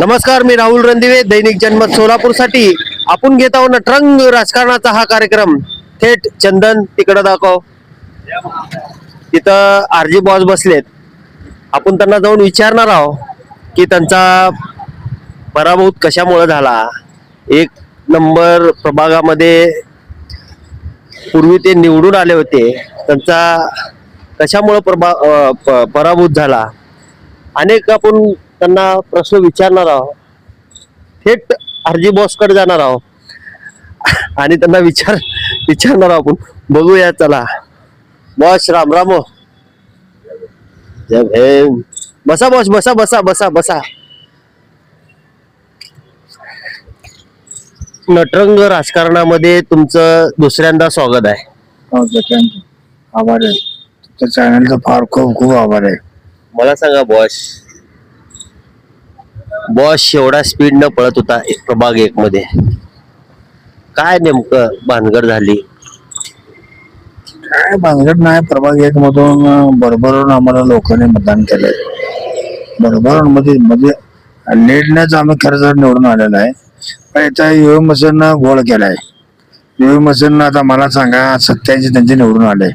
नमस्कार मी राहुल रणदिवे दैनिक जनमत सोलापूरसाठी आपण घेत आहोत नटरंग राजकारणाचा हा कार्यक्रम. थेट चंदन तिकडं दाखव. तिथं आरजी बॉस बसलेत. आपण त्यांना जाऊन विचारणार आहोत की त्यांचा पराभूत कशामुळे झाला? एक नंबर प्रभागामध्ये पूर्वी ते निवडून आले होते. त्यांचा कशामुळे प्रभा प- पराभूत झाला? अनेक आपण त्यांना प्रश्न विचारणार आहोत. थेट आरजी बॉसकडे जाणार आहोत. आणि त्यांना विचार विचारणार आहोत आपण. बघूया चला. बॉस राम राम हो. बसा बॉस बसा बसा बसा बसा. नटरंग राजकारणामध्ये तुमचं दुसऱ्यांदा स्वागत आहे. थँक्यू आभार आहे. तुमच्या चॅनलचा फार खूप खूप आभार आहे. मला सांगा बॉस. बॉस एवढा स्पीड न पळत होता एक प्रभाग एक मध्ये काय नेमकं भानगड झाली? काय भानगड नाही प्रभाग एक मधून अं, भरभरून आम्हाला लोकांनी मतदान केलंय. भरभरून मध्ये म्हणजे लीडनेच आम्ही खरं तर निवडून आलेलो आहे. पण इथं युवी मसेननं गोळ केलाय. युवी मसेननं आता मला सांगा सत्याऐंशी त्यांचे निवडून आले.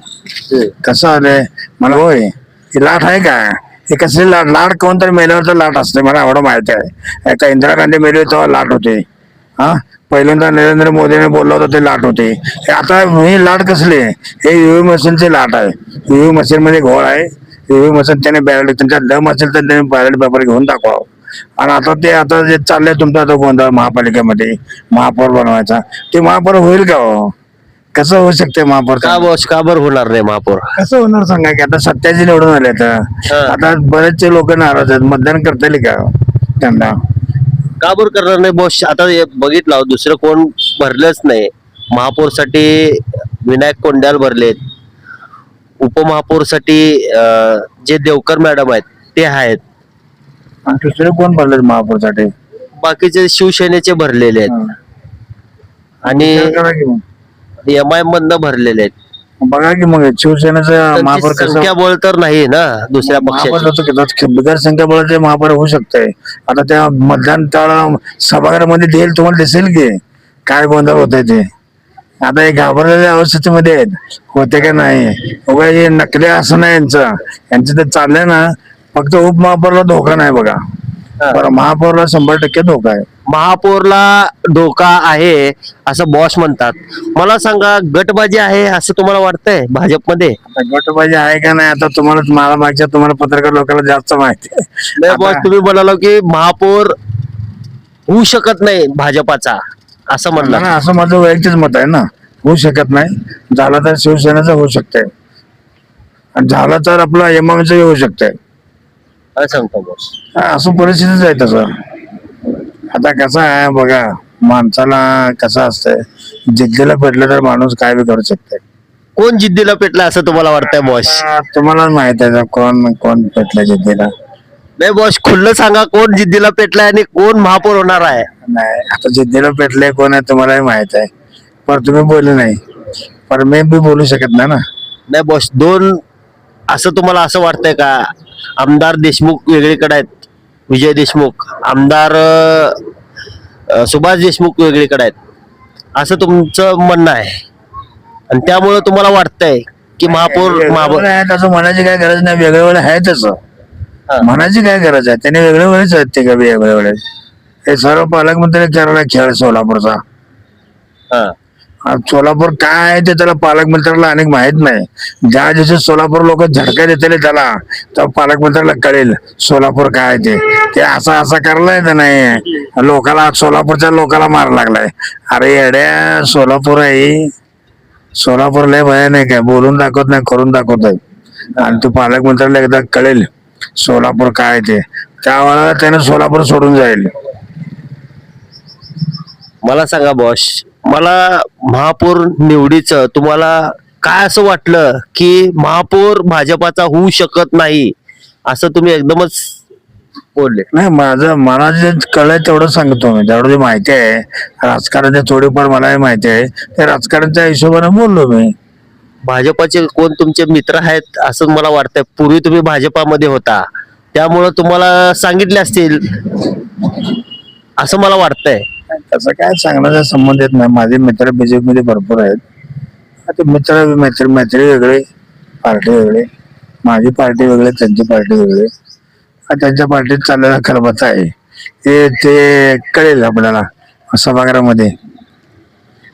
कसं आलंय? मला होय लाट आहे का? कसली लाट लाट कोणतरी मेल्यावर तर लाट असते मला एवढं माहिती आहे. एका इंदिरा गांधी मेले तेव्हा लाट होते. हा? पहिल्यांदा नरेंद्र मोदीने बोललं होतं ते लाट होते. हे आता ही लाट कसली? आहे? हे युव्ही मशीनची लाट आहे. युव्ही मशीनमध्ये घोळ आहे. युव्ही मशीन त्याने बॅलेट त्यांच्या दम असेल तर त्याने बॅलेट पेपर घेऊन दाखवावं आणि आता ते आता जे चाललंय तुमचं आता गोंधळ महापालिकेमध्ये महापौर बनवायचा. ते महापौर होईल का हो? कसं होऊ शकते महापौर? का बॉस का बरं होणार नाही महापौर? कसं होणार सांगा की? आता सत्याची निवडून आले तर. हा. आता बरेचसे लोक नाराज आहेत. मतदान करता येईल का त्यांना? का बरं करणार नाही? बॉस आता हे बघितलं दुसरं कोण भरलंच नाही. महापौरसाठी विनायक कोंड्याल भरलेत. उपमहापौरसाठी अं, जे देवकर मॅडम आहेत ते आहेत. आणि दुसरे कोण भरले महापौरसाठी? बाकीचे शिवसेनेचे भरलेले आहेत. आणि विचार करा की मग. एम आय मधनं भरलेले आहेत. बघा की मग शिवसेनेचं महापौर त्यांची कसं संख्याबळ तर नाही ना दुसऱ्या महापौर पक्षाची? होतं की त्यात बिगर संख्याबळाचे महापौर होऊ शकते आता त्या मतदान त्याला सभागृहामध्ये देईल तुम्हाला दिसेल की काय गोंधळ होतंय ते. आता हे घाबरलेल्या अवस्थेमध्ये आहेत. होते का नाही? उगा हे नकली असं नाही यांचं. यांचं ते चाललंय ना. फक्त उपमहापौरला धोका नाही बघा. बरं महापौरला शंभर टक्के धोका आहे. महापौरला धोका आहे असं बॉस म्हणतात. मला सांगा गटबाजी आहे असं तुम्हाला वाटतंय भाजपमध्ये? आता गटबाजी आहे का नाही आता तुम्हाला मला मागच्या तुम्हाला पत्रकार लोकांना जास्त माहिती आहे. नाही बॉस आता- तुम्ही म्हणाला की महापौर होऊ शकत नाही भाजपाचा असं म्हणलं. असं माझं वैयक्तिक मत आहे ना. होऊ शकत नाही. झाला तर शिवसेनेचं होऊ शकतंय. आणि झाला तर आपला एमआयचं होऊ शकतंय. काय सांगतो बॉस हा, असं परिस्थितीच आहे तसं. आता कसं आहे बघा माणसाला कसं असतंय जिद्दीला पेटलं तर माणूस काय बी करू शकतोय. कोण जिद्दीला पेटला असं तुम्हाला वाटतंय बॉस तुम्हाला माहीत आहे कोण कोण पेटलं जिद्दीला? नाही बॉस खुल्लं सांगा कोण जिद्दीला पेटलाय आणि कोण महापौर होणार आहे? नाही आता जिद्दीला पेटले कोण आहे तुम्हालाही माहीत आहे. पण तुम्ही बोलले नाही. पण मी बी बोलू शकत नाही ना. नाही बॉस दोन असं तुम्हाला असं वाटतंय का? आमदार देशमुख वेगळीकडे आहेत. विजय देशमुख आमदार सुभाष देशमुख वेगळीकडे आहेत. असं तुमचं म्हणणं आहे. आणि त्यामुळं तुम्हाला वाटतंय की महापौर महापौर तसं म्हणायची काय गरज नाही. वेगळ्या वेळ आहे तसं. म्हणायची काय गरज आहे? त्याने वेगळे वेळेच आहेत ते का वेगळ्या वेळेस हे सर्व पालकमंत्री करायला खेळ सोलापूरचा. हा. सोलापूर काय आहे ते त्याला पालकमंत्र्याला अनेक माहीत नाही. ज्या दिवशी सोलापूर लोक झटका देतील त्याला तर पालकमंत्र्याला कळेल सोलापूर काय आहे ते. ते असं असं करलाय तर नाही? लोकाला सोलापूरच्या लोकाला मार लागलाय. अरे येड्या सोलापूर आहे. सोलापूर लय आहे. काय बोलून दाखवत नाही करून दाखवत आहे आणि तो पालकमंत्र्याला एकदा कळेल सोलापूर काय आहे ते. त्यावेळेला त्याने सोलापूर सोडून जाईल. मला सांगा बॉस मला महापौर निवडीचं तुम्हाला काय असं वाटलं की महापौर भाजपाचा होऊ शकत नाही असं तुम्ही एकदमच बोलले? नाही माझं मला जे कळलंय तेवढं सांगतो मी. तेवढं जे माहिती आहे राजकारणाच्या थोडीफार मलाही माहिती आहे. ते राजकारणाच्या हिशोबाने बोललो मी. भाजपाचे कोण तुमचे मित्र आहेत असं मला वाटतंय. पूर्वी तुम्ही भाजपामध्ये होता. त्यामुळं तुम्हाला सांगितले असतील असं मला वाटतंय. त्याचा काय सांगण्याचा संबंध येत नाही. माझे मित्र बीजेपीमध्ये भरपूर आहेत. ते मित्र मैत्री मैत्री वेगळे पार्टी वेगळे. माझी पार्टी वेगळे त्यांची पार्टी वेगळे. त्यांच्या पार्टीत चाललेला खरबत आहे. ते ते कळेल आपल्याला सभागृहामध्ये.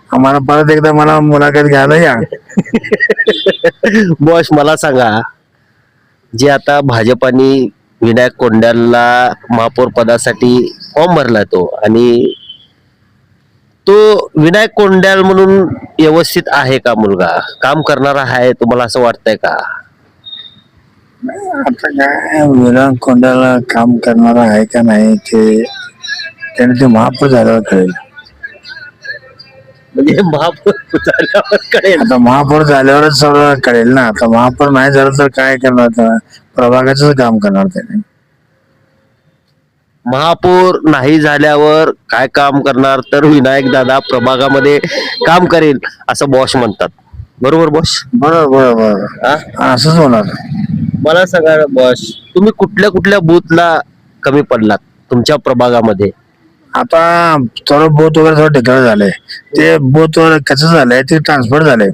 आम्हाला परत एकदा मला मुलाखत घ्यायला या. बॉस मला सांगा. जे आता भाजपाने विनायक कोंड्याला महापौर पदासाठी फॉर्म भरला तो आणि तो विनायक कोंड्याल म्हणून व्यवस्थित आहे का मुलगा? काम करणारा आहे तुम्हाला असं वाटतंय का? आता काय विराट कोंडाला काम करणारा आहे का नाही ते त्याने ते महापौर झाल्यावर कळेल. म्हणजे महापौर झाल्यावर कळेल. आता महापौर झाल्यावरच सगळं कळेल ना. आता महापौर नाही झालं तर काय करणार? आता प्रभागाच काम करणार त्याने. महापौर नाही झाल्यावर काय काम करणार? तर विनायक दादा प्रभागामध्ये काम करेल असं बॉस म्हणतात. बरोबर बॉस बरोबर बरोबर. हा? असंच होणार. मला सांगा बॉस तुम्ही कुठल्या कुठल्या बूथला कमी पडलात तुमच्या प्रभागामध्ये? आता थोडं बोत वगैरे थोडं ठिकाण झालंय. ते बोत वगैरे कसं झालंय ते ट्रान्सफर झालंय.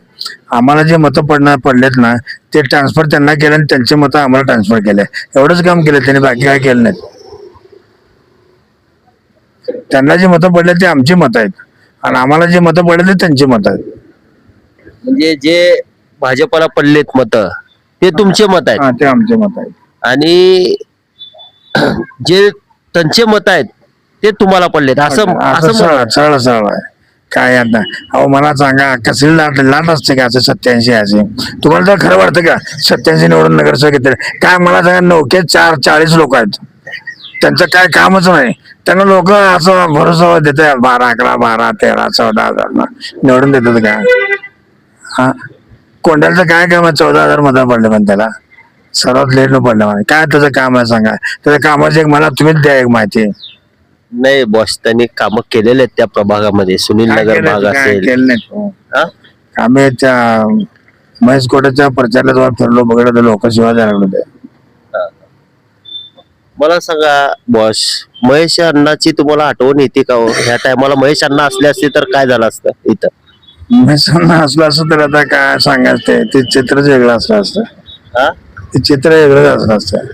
आम्हाला जे मतं पडणार पडलेत ना ते ट्रान्सफर त्यांना केलं आणि त्यांचे मतं आम्हाला ट्रान्सफर केले. एवढंच काम केलं त्यांनी बाकी काय केलं नाही त्यांना जे मतं पडले ते आमची मतं आहेत. आणि आम्हाला जे मतं पडले ते त्यांची मतं आहेत. म्हणजे जे भाजपाला पडलेत मत ते तुमचे मत आहेत. हा ते आमचे मत आहेत. आणि जे त्यांचे मत आहेत ते तुम्हाला पडलेत. असं असं असं सरळ म्हणा. सरळ सरळ आहे. काय आता? अहो मला सांगा कसली लाट लाट असते का असं सत्याऐंशी असे तुम्हाला तर खरं वाटतं का? सत्याऐंशी निवडून नगरसेवक येते काय मला सांगा नौके चार चाळीस लोक आहेत. त्यांचं काय कामच नाही. त्यांना लोक असं भरोसा देते बारा अकरा बारा तेरा चौदा हजार निवडून देतात का हा? कोंड्याचं काय काम आहे? चौदा हजार मतं पडले पण त्याला. सर्वात लेट न पडलं मला काय त्याचं काम आहे सांगा? त्याच्या कामाची एक मला तुम्हीच द्या एक माहिती. नाही बॉस त्यांनी काम केलेले आहेत त्या प्रभागामध्ये. सुनील काय नगर केलं भाग ते? काय असेल. केलं नाही तो. हा? आम्ही त्या महेश कोटाच्या प्रचाराला जेव्हा फिरलो बघितलं तर लोक शिवाय लागले होते. मला सांगा बॉस महेश अण्णाची तुम्हाला आठवण येते का हो? ह्या टायमाला महेश अण्णा असले असते तर काय झालं असतं इथं? महेशांना असलं असं तर आता काय सांगायचं ते ते चित्रच वेगळं असलं असतं. हा? ते चित्र वेगळंच असलं असतं.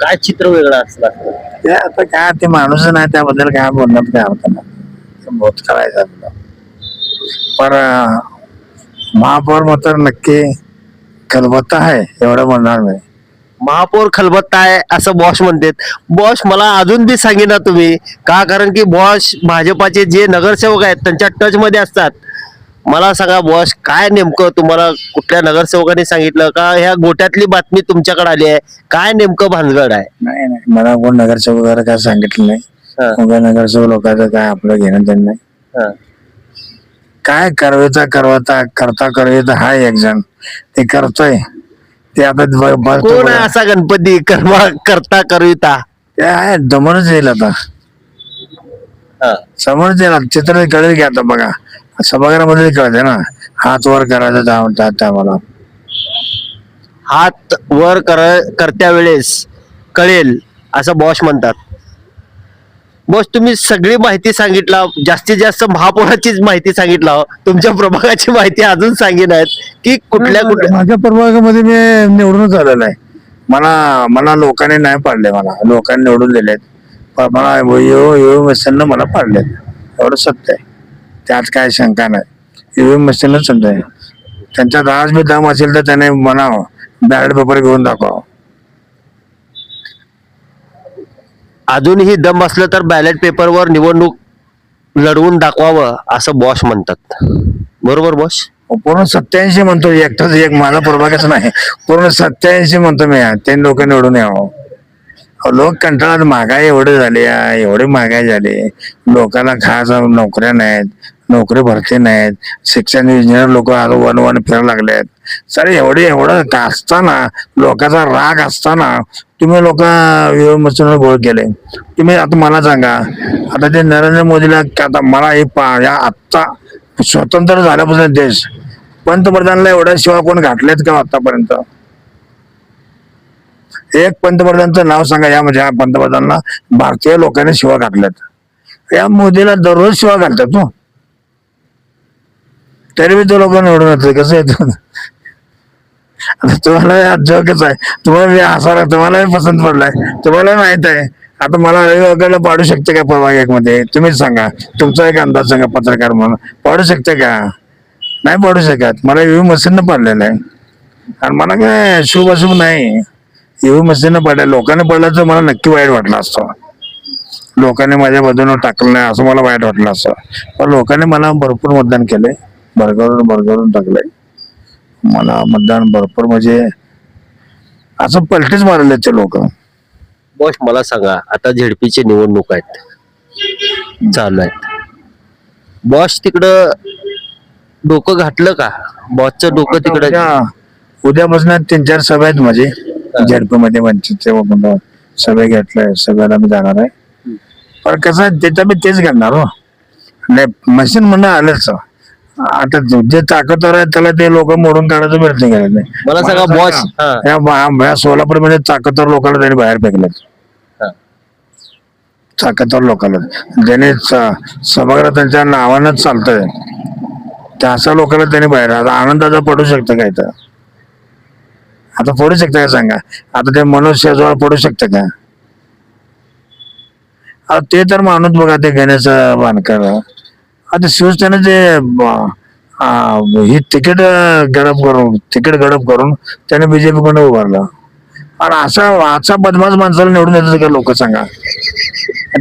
काय चित्र वेगळं असलं असतं? ते आता काय ते माणूस नाही त्याबद्दल काय बोलण्यात काय अर्थ नाही. ते बहुत करायचं आपलं पर अं, महापौर मात्र नक्की खलबत्ता आहे एवढं म्हणणार नाही महापौर खलबत्ता आहे असं बॉस म्हणतात. बॉस मला अजून बी सांगिना तुम्ही. का? कारण की बॉस भाजपाचे जे नगरसेवक आहेत त्यांच्या टच मध्ये असतात. मला सांगा बॉस काय नेमकं तुम्हाला कुठल्या नगरसेवकाने सांगितलं? का ह्या गोट्यातली बातमी तुमच्याकडे आली आहे? काय नेमकं भानगड आहे? नाही नाही. मला कोण नगरसेवक वगैरे काय सांगितलं नाही. उगा नगरसेवक लोकांचं काय आपलं घेणं देणं नाही. हा. काय करवेचा करवता करता करवेता हा एक जण. ते करतोय. ते कोण आहे असा गणपती कर्मा करता करिता ते आहे दमनच येईल आता. हा. समोरच येईल आता. चित्र कळेल की आता बघा. सभागृहामध्ये कळते ना. हात वर करायचं त्या- त्या टायमाला हात वर कर करत्या वेळेस कळेल असं बॉस म्हणतात. बॉस तुम्ही सगळी माहिती सांगितला जास्तीत जास्त महापौराचीच माहिती सांगितला. तुमच्या प्रभागाची माहिती अजून सांगितलं आहेत की कुठल्या कुठल्या माझ्या प्रभागामध्ये मी निवडूनच आलेलो आहे. मला मला लोकांनी नाही पाडले मला. लोकांनी निवडून दिलेत. पण मला यो यो मला पाडलेत. एवढं सत्य आहे. त्यात काय शंका नाही. ईव्हीएम मशीनच सत्य आहे. त्यांच्यात आज बी दम असेल तर त्याने म्हणावं बॅलेट पेपर घेऊन दाखवा अजूनही दम असलं तर बॅलेट पेपरवर निवडणूक लढवून दाखवावं असं बॉस म्हणतात. बरोबर बॉस पूर्ण सत्याऐंशी म्हणतो एकटाच एक माझा प्रभागच नाही. पूर्ण सत्याऐंशी म्हणतो मी ते लोक निवडून यावं. लोक कंटाळात महागाई एवढे झाली आहे, एवढी महागाई झाली. लोकांना खास नोकऱ्या नाहीत नोकरी भरती नाहीत. शिक्षण इंजिनियर लोक आज वन वन फिरायला लागलेत. सर एवढे एवढं का असताना लोकांचा राग असताना तुम्ही लोक मशीनवर गोळ केले. तुम्ही आता मला सांगा आता ते नरेंद्र मोदीला आता मला हे पा या आत्ता स्वतंत्र झाल्यापासून देश पंतप्रधानला एवढ्या शिवा कोण घातलेत का आतापर्यंत? एक पंतप्रधानचं नाव सांगा या म्हणजे पंतप्रधानांना भारतीय लोकांनी शिवा घातल्यात या मोदीला दररोज शिवा घालतात तू तरी बी तो लोक निवडून येतो कसं येतो आता तुम्हाला जोकच आहे. तुम्हाला बी हसायला पसंत पडलाय. तुम्हाला माहीत आहे. आता मला रविवारला पाडू शकते का परवा एक मध्ये? तुम्हीच सांगा. तुमचा एक अंदाज सांगा पत्रकार म्हणून. पाडू शकते का? नाही पाडू शकत. मला युवी मशीन पडलेलं आहे. आणि मला काय शुभ अशुभ नाही. युवी मशीन पडल्या लोकांनी पडलं तर मला नक्की वाईट वाटलं असतं. लोकांनी माझ्या बाजूने टाकलं नाही असं मला वाईट वाटलं असतं. पण लोकांनी मला भरपूर मतदान केलंय. भरगरून भरगरून टाकलंय. मला मतदान भरपूर म्हणजे असं पलटीच मारले ते लोक. बॉस मला सांगा आता झेडपीची निवडणूक आहेत. चालू आहेत. बॉस तिकडं डोकं घातलं का? बॉसचं डोकं तिकडं उद्या उद्यापासून तीन चार सभा आहेत माझे. झेडपी मध्ये वंचितचे सभा घेतलाय सभेला मी जाणार आहे. पण कसं आहे, त्याच्या मी तेच घेणार हो. नाही मशीन म्हणणं आलंच. आता जो- ताकदवर आहे त्याला ते लोक मोडून काढायचं प्रयत्न केला नाही. मला सांगा बॉस या सोलापूरमध्ये ताकदवर लोकांना त्यांनी बाहेर फेकलेत. ताकदवर लोकांना. ज्याने स- सभागृह त्यांच्या नावानंच चालतंय त्या अशा लोकांना त्यांनी बाहेर आता आनंदाचा पडू शकतं काय तर आता पडू शकतं का सांगा? आता ते मनोज शेजवळ पडू शकतं का? आता ते तर माणूस बघा ते गणेश बांधकर. आता शिवसेनेचे ब- ही तिकीट गडप करून तिकीट गडप करून त्याने बीजेपी कडे उभारलं. आणि असा असा बदमाश माणसाला निवडून येतात का लोक सांगा?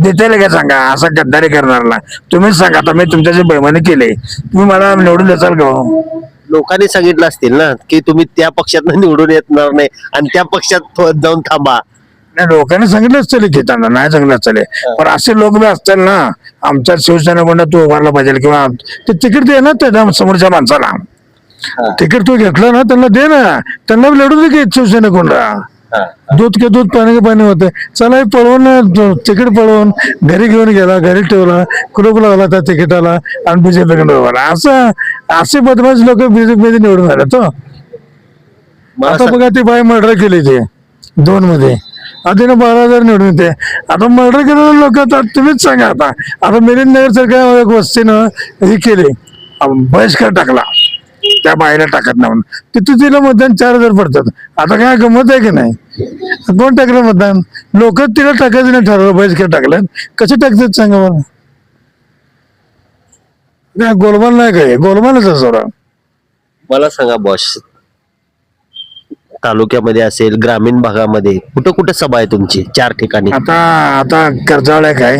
देते का सांगा? असा गद्दारी करणारला तुम्हीच सांगा आता मी तुमच्याशी बेमानी केले. तुम्ही मला निवडून देताल का हो? लोकांनी सांगितलं असतील ना की तुम्ही त्या पक्षात निवडून येणार नाही आणि त्या पक्षात थो- जाऊन थांबा. नाही लोकांनी सांगितलंच चले घेताना नाही सांगितलं चले पण असे लोक बी असतील ना आमच्या शिवसेनेकडनं तू उभारला पाहिजे किंवा ते तिकीट दे ना त्या समोरच्या माणसाला. तिकीट तू घेतलं ना त्यांना दे ना. त्यांना बी लढू दे की शिवसेनेकडून दूध के दूध पाणी के पाणी होते. चला हे पळवून तिकीट पळवून घरी घेऊन गेला घरी ठेवला कुलूप लावला त्या तिकिटाला आणि बीजेपी उभारला असं असे बदमाश लोक बीजेपी निवडून आले तो मला आता बघा ती बाई मर्डर केली ते दोन मध्ये. अजून बारा हजार निवडून येते आता मर्डर केलेले लोक आता तुम्हीच सांगा आता आता मिलिंद नगर सरकार एक वस्तीनं हे केले बहिष्कार टाकला त्या बाहेर टाकत नाही म्हणून तिथं तिला मतदान चार हजार पडतात आता काय गमत आहे की नाही कोण टाकलं मतदान लोक तिला टाकायचं नाही ठरवलं बहिष्कार टाकलं कसे टाकतात सांगा मला काय गोलमाल नाही काय गोलमालच आहे मला सांगा बॉस तालुक्यामध्ये असेल ग्रामीण भागामध्ये कुठं कुठं सभा आहे तुमची? चार ठिकाणी. आता आता कर्जाळ आहे. काय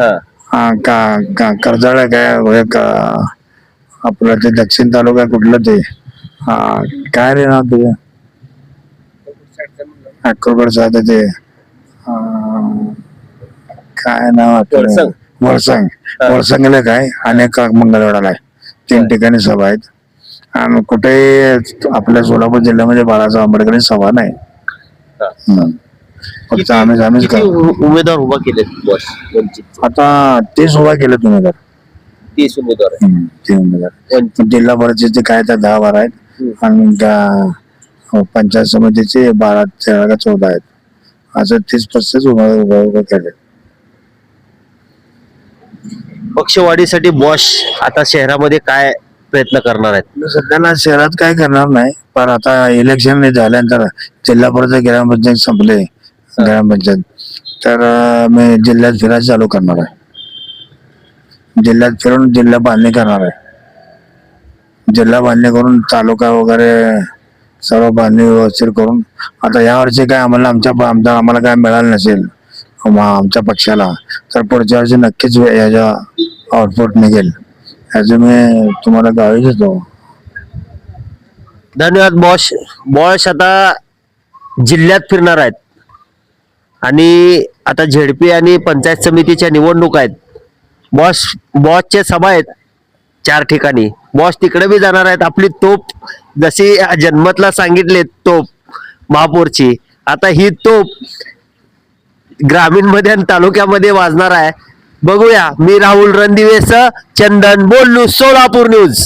हा. का का कर्जाळ आहे. काय एक अं, आपलं ते दक्षिण तालुका कुठलं ते? हा काय रे नाव तुझं? अक्कलकोट आहे ते. अं, काय नाव आठवलं? वळसंग. वळसंग. वळसंगला काय अनेक मंगळवेढाला आहे. तीन ठिकाणी सभा आहेत. आणि कुठेही आपल्या सोलापूर जिल्ह्यामध्ये बाळासाहेब आंबेडकर सभा नाही. हम्म. फक्त आम्ही आम्हीच किती करतो. उ- उमेदवार उभा केले बॉस वंचित? आता तेच उभा केलं तुम्ही तर तीस उमेदवार आहे. हम्म, ते उमेदवार. वंचित. जिल्हा परिषदचे काय तर दहा बारा आहेत. आणि गा- हो, पंचायत समितीचे बारा तेरा का चौदा आहेत. असं तीस पस्तीस उभा उभा उभा केले पक्षवाढीसाठी बॉस आता शहरामध्ये काय प्रयत्न करणार आहेत. मी सध्याला शहरात काय करणार नाही पण आता इलेक्शन झाल्यानंतर जिल्हा परिषद ग्रामपंचायत संपले. ग्रामपंचायत. तर अं, मी जिल्ह्यात फिरायला चालू करणार आहे. जिल्ह्यात फिरून जिल्हा बांधणी करणार आहे. जिल्हा बांधणी करून तालुका वगैरे सर्व बांधणी व्यवस्थित करून आता या वर्षी काय आम्हाला आमच्या आमच्या आम्हाला काय मिळालं नसेल आम- आमच्या पक्षाला तर पुढच्या वर्षी नक्कीच याच्या आउटपुट निघेल. याचं मी तुम्हाला गावी देतो धन्यवाद बॉस बॉस आता जिल्ह्यात फिरणार आहेत आणि आता झेडपी आणि पंचायत समितीच्या निवडणूक आहेत बॉस बॉसचे सभा आहेत चार ठिकाणी बॉस तिकडे बी जाणार आहेत आपली तोप जशी जन्मतला सांगितले तोप महापौरची आता ही तोप ग्रामीणमध्ये आणि तालुक्यामध्ये वाजणार आहे बघूया. मी राहुल रणदिवेस चंदन बोलू सोलापूर न्यूज.